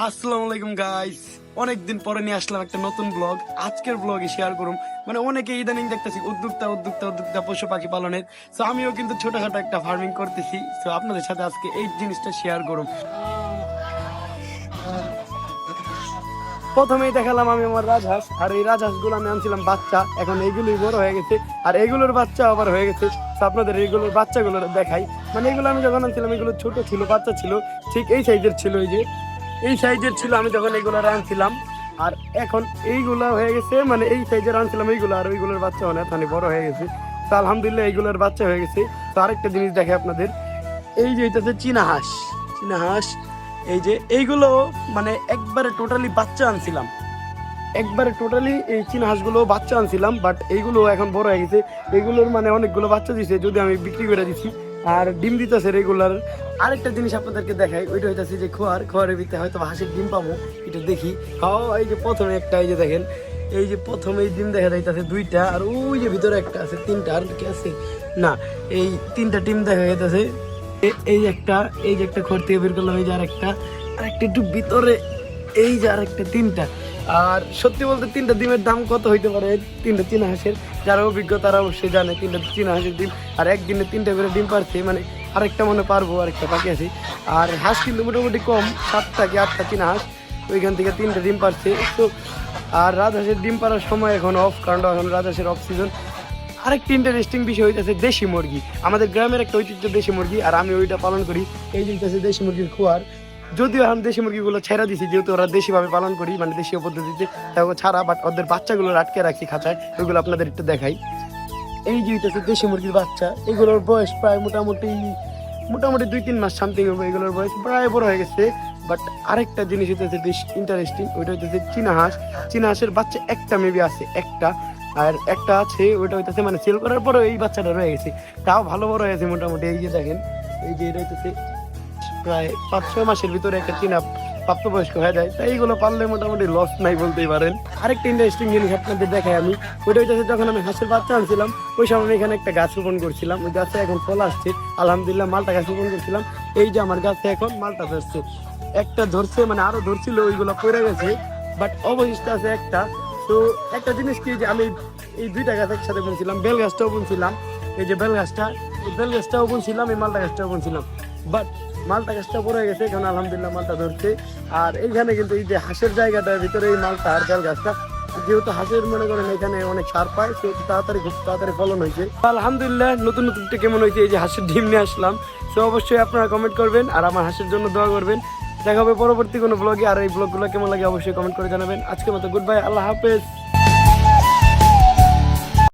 আসসালামু আলাইকুম গাইস অনেকদিন পরে নিয়ে আসলাম একটা নতুন ব্লগ আজকের ব্লগে শেয়ার করুম। মানে অনেকে ইদানিং দেখতেছি, উদ্যোক্তা উদ্যোক্তা উদ্যোক্তা, পশু পাখি পালনের। তো আমিও কিন্তু ছোটখাটো একটা ফার্মিং করতেছি। তো আপনাদের সাথে আজকে এই জিনিসটা শেয়ার করুম। প্রথমেই দেখালাম আমি আমার রাজহাঁস। আর এই রাজহাঁসগুলো আমি আনছিলাম বাচ্চা। এখন এইগুলোই বড় হয়ে গেছে। আর এগুলোর বাচ্চা আবার হয়ে গেছে। তো আপনাদের এইগুলোর বাচ্চাগুলো দেখাই। মানে এগুলো আমি যখন আনছিলাম, এগুলো ছোট ছিল, বাচ্চা ছিল। ঠিক এই সাইজের ছিল এই যে। এই সাইজের ছিল, আমি যখন এইগুলো আনছিলাম আর এখন এইগুলা হয়ে গেছে মানে এই সাইজের আনছিলাম এইগুলো, আর ওইগুলোর বাচ্চা অনেক মানে বড় হয়ে গেছে। তো আলহামদুলিল্লাহ এইগুলোর বাচ্চা হয়ে গেছে। তো আরেকটা জিনিস দেখে আপনাদের, এই যে এটাতে চীনা হাঁস চীনা হাঁস, এই যে এইগুলো মানে একবারে টোটালি বাচ্চা আনছিলাম। একবারে টোটালি এই চীনা হাঁসগুলো বাচ্চা আনছিলাম বাট এইগুলো এখন বড় হয়ে গেছে। এইগুলোর মানে অনেকগুলো বাচ্চা দিছে, যদি আমি বিক্রি করে দিছি। আর ডিম দিতেছে রেগুলার আরেকটা জিনিস আপনাদেরকে দেখাই, ওইটা হইতাছে যে খোয়ার খোয়ারের ভিতরে হয়তো হাঁসের ডিম পাবো এটা দেখি। হ্যাঁ এই যে প্রথমে একটা, এই যে দেখেন, এই যে প্রথমে এই ডিম দেখা যাইতেছে দুইটা, আর ওই যে ভিতরে একটা আছে, তিনটা, আর কি আছে? না, এই তিনটা ডিম দেখা যাইতেছে এই যে একটা, এই যে একটা ঘর থেকে বের করলাম, এই যে আরেকটা, আর একটা একটু ভিতরে, এই যে আরেকটা তিনটা। আর সত্যি বলতে তিনটা ডিমের দাম কত হইতে পারে? তিনটা তিন হাঁসের। যারা অভিজ্ঞ তারা অবশ্যই জানে, তিনটা চীনা হাঁসের ডিম, আর একদিনে তিনটা করে ডিম পারছে মানে আরেকটা মনে পারব, আরেকটা বাকি আছে। আর হাঁস কিন্তু মোটামুটি কম, সাতটা কি আটটা চীনা হাঁস, ওইখান থেকে তিনটা ডিম পারছে। তো, আর রাজহাঁসের ডিম পাড়ার সময় এখন অফ কারণ এখন রাজহাঁসের অফ সিজন আরেকটি ইন্টারেস্টিং বিষয় হইতেছে দেশি মুরগি। আমাদের গ্রামের একটা ঐতিহ্য দেশি মুরগি, আর আমি ওইটা পালন করি। এই যে দেশি মুরগির খোয়ার। যদিও আমি দেশি মুরগিগুলো ছেড়ে দিছি, যেহেতু ওরা দেশিভাবে পালন করি মানে দেশীয় পদ্ধতিতে তাও ছাড়া বাট ওদের বাচ্চাগুলো আটকে রাখছি খাঁচায়, ওইগুলো আপনাদের একটু দেখাই। এই যে হইতেছে দেশি মুরগির বাচ্চা, এগুলোর বয়স প্রায় মোটামুটি মোটামুটি দুই তিন মাস সামথিং হবে এগুলোর বয়স, প্রায় বড় হয়ে গেছে। বাট আরেকটা জিনিস হইতেছে বেশ ইন্টারেস্টিং ওইটা হইতেছে চীনা হাঁস। চীনা হাঁসের বাচ্চা একটা মেবি আছে, একটা। আর একটা আছে, ওইটা হইতেছে মানে সেল করার পরে এই বাচ্চাটা রয়ে গেছে। তাও ভালো বড় হয়েছে মোটামুটি, এই যে দেখেন, এই যে এটা হইতেছে প্রায় পাঁচ, ছয় মাসের ভিতরে একটা চীনা প্রাপ্তবয়স্ক হয়ে যায়। তাই এইগুলো পারলে মোটামুটি লস নাই বলতেই পারেন। আরেকটা ইন্টারেস্টিং জিনিস আপনাদের দেখাই আমি। ওইটা হইতেছে যখন আমি হাঁসের বাচ্চা আনছিলাম, ওই সময় আমি এখানে একটা গাছ রোপণ করছিলাম। ওই গাছে এখন ফল আসছে। আলহামদুলিল্লাহ মালটা গাছ রোপণ করছিলাম। এই যে আমার গাছে এখন মালটা ধরছে। একটা ধরছে মানে আরও ধরছিল, ওইগুলো পড়ে গেছে। বাট অবশিষ্ট আছে একটা। তো একটা জিনিস কি যে আমি এই দুইটা গাছ একসাথে বুনছিলাম। বেল গাছটাও বুনছিলাম। এই যে বেল গাছটা, এই বেল গাছটাও বুনছিলাম, এই মালটা গাছটাও বুনছিলাম। বাট মালটা গাছটা পড়ে গেছে, এখন আলহামদুলিল্লাহ মালটা ধরছে। আর এইখানে কিন্তু এই যে হাঁসের জায়গাটার ভিতরে এই মালটা আর বেল গাছটা, যেহেতু হাঁসের মনে করেন এখানে অনেক সার পায়, সেহেতু তাড়াতাড়ি খুব তাড়াতাড়ি ফলন হয়েছে। আলহামদুলিল্লাহ, নতুন নতুনটা কেমন হয়েছে, এই যে হাঁসের ডিম নিয়ে আসলাম। তো অবশ্যই আপনারা কমেন্ট করবেন আর আমার হাঁসের জন্য দোয়া করবেন। দেখা হবে পরবর্তী কোনো ব্লগে আর এই ব্লগগুলো কেমন লাগে অবশ্যই কমেন্ট করে জানাবেন। আজকের মতো গুড বাই আল্লাহ হাফেজ।